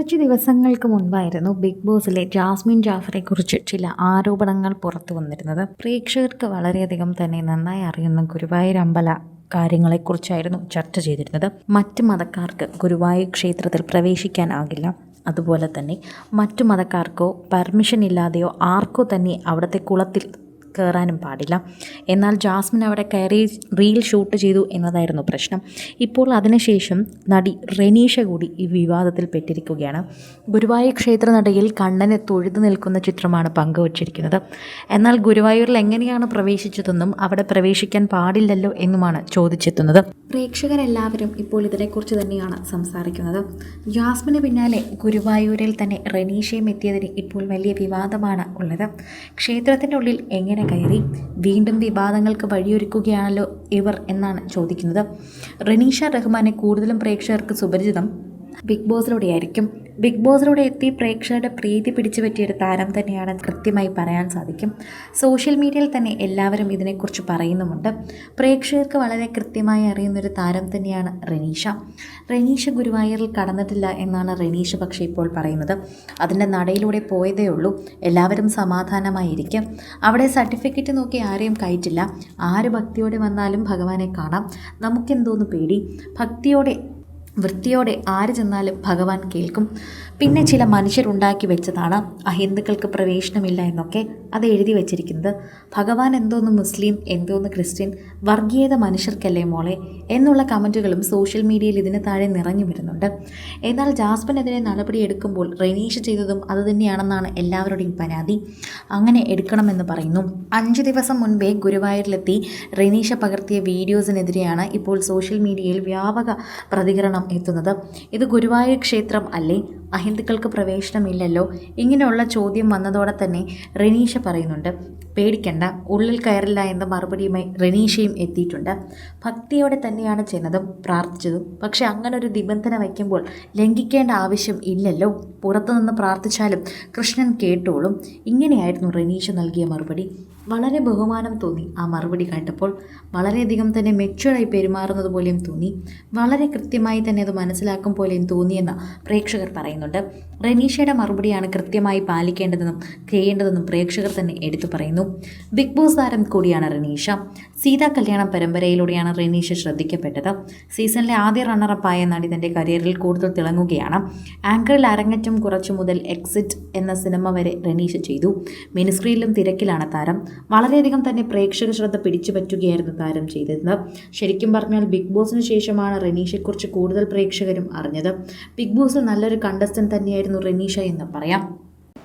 കുറച്ച് ദിവസങ്ങൾക്ക് മുൻപായിരുന്നു big ബോസിലെ Jasmine ജാഫറെ ചില ആരോപണങ്ങൾ പുറത്തു വന്നിരുന്നത്. പ്രേക്ഷകർക്ക് വളരെയധികം തന്നെ നന്നായി അറിയുന്ന ഗുരുവായൂർ അമ്പല കാര്യങ്ങളെക്കുറിച്ചായിരുന്നു ചർച്ച ചെയ്തിരുന്നത്. മറ്റ് മതക്കാർക്ക് ഗുരുവായൂർ ക്ഷേത്രത്തിൽ പ്രവേശിക്കാനാകില്ല അതുപോലെ തന്നെ മറ്റു മതക്കാർക്കോ പെർമിഷൻ ഇല്ലാതെയോ ആർക്കോ തന്നെ അവിടുത്തെ കുളത്തിൽ കയറാനും പാടില്ല. എന്നാൽ ജാസ്മിൻ അവിടെ കയറി റീൽ ഷൂട്ട് ചെയ്തു എന്നതായിരുന്നു പ്രശ്നം. ഇപ്പോൾ അതിനുശേഷം നടി റെനീഷ കൂടി ഈ വിവാദത്തിൽ പെട്ടിരിക്കുകയാണ്. ഗുരുവായൂർ ക്ഷേത്ര നടയിൽ കണ്ണനെ തൊഴുതു നിൽക്കുന്ന ചിത്രമാണ് പങ്കുവച്ചിരിക്കുന്നത്. എന്നാൽ ഗുരുവായൂരിൽ എങ്ങനെയാണ് പ്രവേശിച്ചതെന്നും അവിടെ പ്രവേശിക്കാൻ പാടില്ലല്ലോ എന്നുമാണ് ചോദിച്ചെത്തുന്നത്. പ്രേക്ഷകരെല്ലാവരും ഇപ്പോൾ ഇതിനെക്കുറിച്ച് തന്നെയാണ് സംസാരിക്കുന്നത്. ജാസ്മിന് പിന്നാലെ ഗുരുവായൂരിൽ തന്നെ റെനീഷയും എത്തിയതിന് ഇപ്പോൾ വലിയ വിവാദമാണ് ഉള്ളത്. ക്ഷേത്രത്തിന്റെ ഉള്ളിൽ എങ്ങനെ കയറി വീണ്ടും വിവാദങ്ങൾക്ക് വഴിയൊരുക്കുകയാണല്ലോ ഇവർ എന്നാണ് ചോദിക്കുന്നത്. റനീഷ റഹ്മാനെ കൂടുതലും പ്രേക്ഷകർക്ക് സുപരിചിതം ബിഗ് ബോസിലൂടെയായിരിക്കും. ബിഗ് ബോസിലൂടെ എത്തി പ്രേക്ഷകരുടെ പ്രീതി പിടിച്ചു പറ്റിയൊരു താരം തന്നെയാണ് കൃത്യമായി പറയാൻ സാധിക്കും. സോഷ്യൽ മീഡിയയിൽ തന്നെ എല്ലാവരും ഇതിനെക്കുറിച്ച് പറയുന്നുമുണ്ട്. പ്രേക്ഷകർക്ക് വളരെ കൃത്യമായി അറിയുന്നൊരു താരം തന്നെയാണ് റെനീഷ. റെനീഷ ഗുരുവായൂരിൽ കടന്നിട്ടില്ല എന്നാണ് റെനീഷ പക്ഷേ ഇപ്പോൾ പറയുന്നത്. അതിന്റെ നടയിലൂടെ പോയതേ ഉള്ളൂ. എല്ലാവരും സമാധാനമായിരിക്കും. അവിടെ സർട്ടിഫിക്കറ്റ് നോക്കി ആരെയും കയറ്റില്ല. ആര് ഭക്തിയോടെ വന്നാലും ഭഗവാനെ കാണാം. നമുക്കെന്തോന്ന് പേടി. ഭക്തിയോടെ വൃത്തിയോടെ ആര് ചെന്നാലും ഭഗവാൻ കേൾക്കും. പിന്നെ ചില മനുഷ്യരുണ്ടാക്കി വെച്ചതാണ്. അഹിന്ദുക്കൾക്ക് പ്രവേശനമില്ല എന്നൊക്കെ അത് എഴുതി വെച്ചിരിക്കുന്നത്. ഭഗവാൻ എന്തോന്ന് മുസ്ലിം എന്തോന്ന് ക്രിസ്ത്യൻ വർഗീയത മനുഷ്യർക്കല്ലേ മോളെ? എന്നുള്ള കമന്റുകളും സോഷ്യൽ മീഡിയയിൽ ഇതിന് താഴെ നിറഞ്ഞു വരുന്നുണ്ട്. എന്നാൽ ജാസ്മിനെതിരെ നടപടിയെടുക്കുമ്പോൾ റെനീഷ് ചെയ്തതും അതുതന്നെയാണെന്നാണ് എല്ലാവരുടെയും പരാതി. അങ്ങനെ എടുക്കണമെന്ന് പറയുന്നു. അഞ്ച് ദിവസം മുൻപേ ഗുരുവായൂരിലെത്തി റെനീഷ പകർത്തിയ വീഡിയോസിനെതിരെയാണ് ഇപ്പോൾ സോഷ്യൽ മീഡിയയിൽ വ്യാപക പ്രതികരണം എത്തുന്നത്. ഇത് ഗുരുവായൂർ ക്ഷേത്രം അല്ലേ? അഹിന്ദുക്കൾക്ക് പ്രവേശനമില്ലല്ലോ. ഇങ്ങനെയുള്ള ചോദ്യം വന്നതോടെ തന്നെ റെനീഷ പറയുന്നുണ്ട്. പേടിക്കണ്ട ഉള്ളിൽ കയറില്ല എന്ന മറുപടിയുമായി റെനീഷയും എത്തിയിട്ടുണ്ട്. ഭക്തിയോടെ തന്നെയാണ് ചെന്നതും പ്രാർത്ഥിച്ചതും. പക്ഷെ അങ്ങനെ ഒരു നിബന്ധന വയ്ക്കുമ്പോൾ ലംഘിക്കേണ്ട ആവശ്യം ഇല്ലല്ലോ. പുറത്തുനിന്ന് പ്രാർത്ഥിച്ചാലും കൃഷ്ണൻ കേട്ടോളും. ഇങ്ങനെയായിരുന്നു റെനീഷ നൽകിയ മറുപടി. വളരെ ബഹുമാനം തോന്നി ആ മറുപടി കണ്ടപ്പോൾ. വളരെയധികം തന്നെ മെച്ചുവറായി പെരുമാറുന്നത് പോലെയും തോന്നി. വളരെ കൃത്യമായി തന്നെ അത് മനസ്സിലാക്കും പോലെയും തോന്നിയെന്ന് പ്രേക്ഷകർ പറയുന്നുണ്ട്. റെനീഷയുടെ മറുപടിയാണ് കൃത്യമായി പാലിക്കേണ്ടതെന്നും ചെയ്യേണ്ടതെന്നും പ്രേക്ഷകർ തന്നെ എടുത്തു പറയുന്നു. ബിഗ് ബോസ് താരം കൂടിയാണ് റെനീഷ. സീതാ കല്യാണം പരമ്പരയിലൂടെയാണ് റെനീഷ ശ്രദ്ധിക്കപ്പെട്ടത്. സീസണിലെ ആദ്യ റണ്ണറപ്പായ നടി തന്റെ കരിയറിൽ കൂടുതൽ തിളങ്ങുകയാണ്. ആങ്കറിൽ അരങ്ങറ്റം കുറച്ചു മുതൽ എക്സിറ്റ് എന്ന സിനിമ വരെ റെനീഷ ചെയ്തു. മിനിസ്ക്രീനിലും തിരക്കിലാണ് താരം. വളരെയധികം തന്നെ പ്രേക്ഷക ശ്രദ്ധ പിടിച്ചു പറ്റുകയായിരുന്നു താരം ചെയ്തിരുന്നത്. ശരിക്കും പറഞ്ഞാൽ ബിഗ് ബോസിന് ശേഷമാണ് റെനീഷയെക്കുറിച്ച് കൂടുതൽ പ്രേക്ഷകരും അറിഞ്ഞത്. ബിഗ് ബോസിൽ നല്ലൊരു കണ്ടസ്റ്റന്റ് തന്നെയായിരുന്നു റെനീഷ എന്ന് പറയാം.